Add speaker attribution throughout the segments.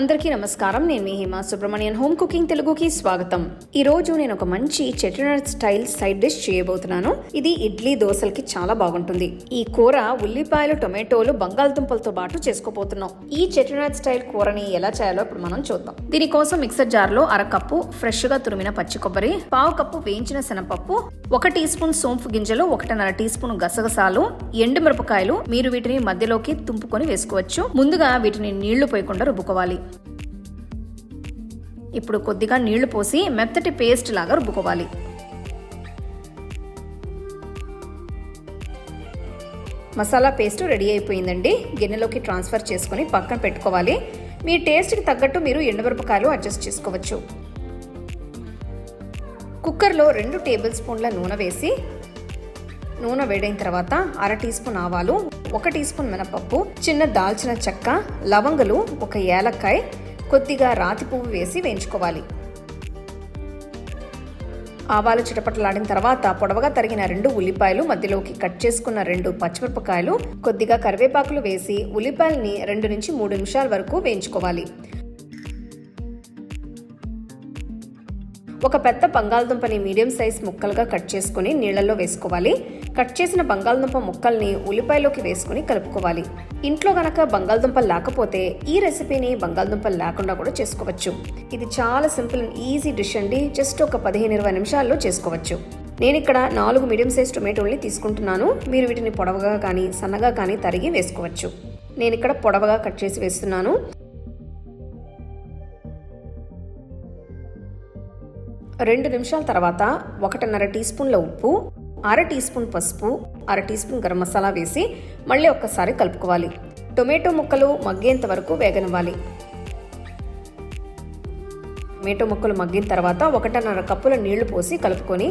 Speaker 1: అందరికీ నమస్కారం. నేను మీ హేమ హోమ్ కుకింగ్ తెలుగుకి స్వాగతం. ఈ రోజు నేను ఒక మంచి చెట్టినట్ స్టైల్ సైడ్ డిష్ చేయబోతున్నాను. ఇది ఇడ్లీ దోశలకి చాలా బాగుంటుంది. ఈ కూర ఉల్లిపాయలు టొమాటోలు బంగాళదుంపలతో పాటు చేసుకోబోతున్నాం. ఈ చెట్టినట్ స్టైల్ కూరని ఎలా చేయాలో ఇప్పుడు మనం చూద్దాం. దీనికోసం మిక్సర్ జార్లో అర కప్పు ఫ్రెష్గా తురిమిన పచ్చి కొబ్బరి పావు కప్పు వేయించిన శనగపప్పు ఒక టీ స్పూన్ సోంపు గింజలు ఒకటిన్నర టీ స్పూన్ గసగసాలు ఎండు మిరపకాయలు మీరు వీటిని మధ్యలోకి తుంపుకొని వేసుకోవచ్చు. ముందుగా వీటిని నీళ్ళు పోయకుండా రుబ్బుకోవాలి. ఇప్పుడు కొద్దిగా నీళ్ళు పోసి మెత్తటి పేస్ట్ లాగా రుబ్బుకోవాలి. మసాలా పేస్ట్ రెడీ అయిపోయిందండి. గిన్నెలోకి ట్రాన్స్ఫర్ చేసుకొని పక్కన పెట్టుకోవాలి. మీ టేస్ట్కి తగ్గట్టు మీరు ఎండుమిరపకాయలు అడ్జస్ట్ చేసుకోవచ్చు. కుక్కర్లో రెండు టేబుల్ స్పూన్ల నూనె వేసి నూనె వేడైన తర్వాత అర టీ స్పూన్ ఆవాలు ఒక టీ స్పూన్ మినపప్పు చిన్న దాల్చిన చెక్క లవంగలు ఒక ఏలక్కాయ కొద్దిగా రాతి పువ్వు వేసి వేయించుకోవాలి. ఆవాలు చిటపటలాడిన తర్వాత పొడవగా తరిగిన రెండు ఉల్లిపాయలు మధ్యలోకి కట్ చేసుకున్న రెండు పచ్చిమిరపకాయలు కొద్దిగా కరివేపాకులు వేసి ఉల్లిపాయల్ని రెండు నుంచి మూడు నిమిషాల వరకు వేయించుకోవాలి. ఒక పెద్ద బంగాళదుంపని మీడియం సైజ్ ముక్కలుగా కట్ చేసుకుని నీళ్ళలో వేసుకోవాలి. కట్ చేసిన బంగాళదుంప ముక్కల్ని ఉల్లిపాయలోకి వేసుకుని కలుపుకోవాలి. ఇంట్లో గనక బంగాళదుంపలు లేకపోతే ఈ రెసిపీని బంగాళదుంపలు లేకుండా కూడా చేసుకోవచ్చు. ఇది చాలా సింపుల్ అండ్ ఈజీ డిష్ అండి. జస్ట్ ఒక పదిహేను ఇరవై నిమిషాల్లో చేసుకోవచ్చు. నేను ఇక్కడ నాలుగు మీడియం సైజ్ టొమాటోల్ని తీసుకుంటున్నాను. మీరు వీటిని పొడవుగా కానీ సన్నగా కానీ తరిగి వేసుకోవచ్చు. నేను ఇక్కడ పొడవగా కట్ చేసి వేస్తున్నాను. రెండు నిమిషాల తర్వాత ఒకటిన్నర టీ స్పూన్ల ఉప్పు అర టీ స్పూన్ పసుపు అర టీ స్పూన్ గరం మసాలా వేసి మళ్ళీ ఒక్కసారి కలుపుకోవాలి. టొమాటో ముక్కలు మగ్గేంత వరకు వేగనివ్వాలి. టొమాటో ముక్కలు మగ్గిన తర్వాత ఒకటిన్నర కప్పుల నీళ్ళు పోసి కలుపుకొని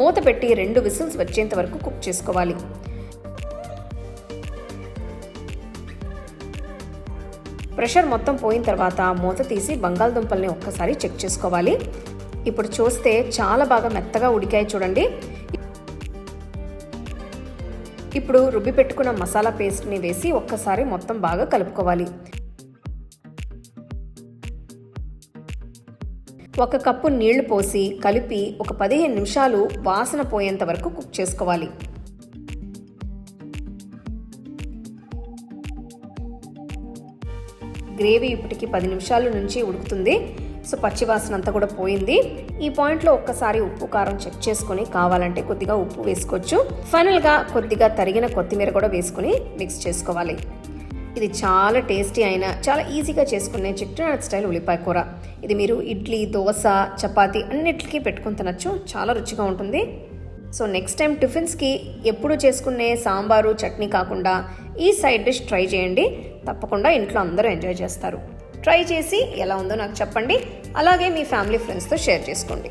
Speaker 1: మూత పెట్టి రెండు విసిల్స్ వచ్చేంత వరకు కుక్ చేసుకోవాలి. ప్రెషర్ మొత్తం పోయిన తర్వాత మూత తీసి బంగాళదుంపల్ని ఒక్కసారి చెక్ చేసుకోవాలి. ఇప్పుడు చూస్తే చాలా బాగా మెత్తగా ఉడికాయి చూడండి. ఇప్పుడు రుబ్బి పెట్టుకున్న మసాలా పేస్ట్ని వేసి ఒక్కసారి మొత్తం బాగా కలుపుకోవాలి. ఒక కప్పు నీళ్ళు పోసి కలిపి ఒక పదిహేను నిమిషాలు వాసన పోయేంత వరకు కుక్ చేసుకోవాలి. గ్రేవీ ఇప్పటికి పది నిమిషాల నుంచి ఉడుకుతుంది. సో పచ్చివాసన అంతా కూడా పోయింది. ఈ పాయింట్లో ఒక్కసారి ఉప్పు కారం చెక్ చేసుకొని కావాలంటే కొద్దిగా ఉప్పు వేసుకోవచ్చు. ఫైనల్గా కొద్దిగా తరిగిన కొత్తిమీర కూడా వేసుకొని మిక్స్ చేసుకోవాలి. ఇది చాలా టేస్టీ అయిన చాలా ఈజీగా చేసుకునే చెట్టునాడు స్టైల్ ఉల్లిపాయ కూర. ఇది మీరు ఇడ్లీ దోశ చపాతీ అన్నిటికీ పెట్టుకుని తినచ్చు. చాలా రుచిగా ఉంటుంది. సో నెక్స్ట్ టైం టిఫిన్స్కి ఎప్పుడు చేసుకునే సాంబారు చట్నీ కాకుండా ఈ సైడ్ డిష్ ట్రై చేయండి. తప్పకుండా ఇంట్లో అందరూ ఎంజాయ్ చేస్తారు. ట్రై చేసి ఎలా ఉందో నాకు చెప్పండి. అలాగే మీ ఫ్యామిలీ ఫ్రెండ్స్తో షేర్ చేసుకోండి.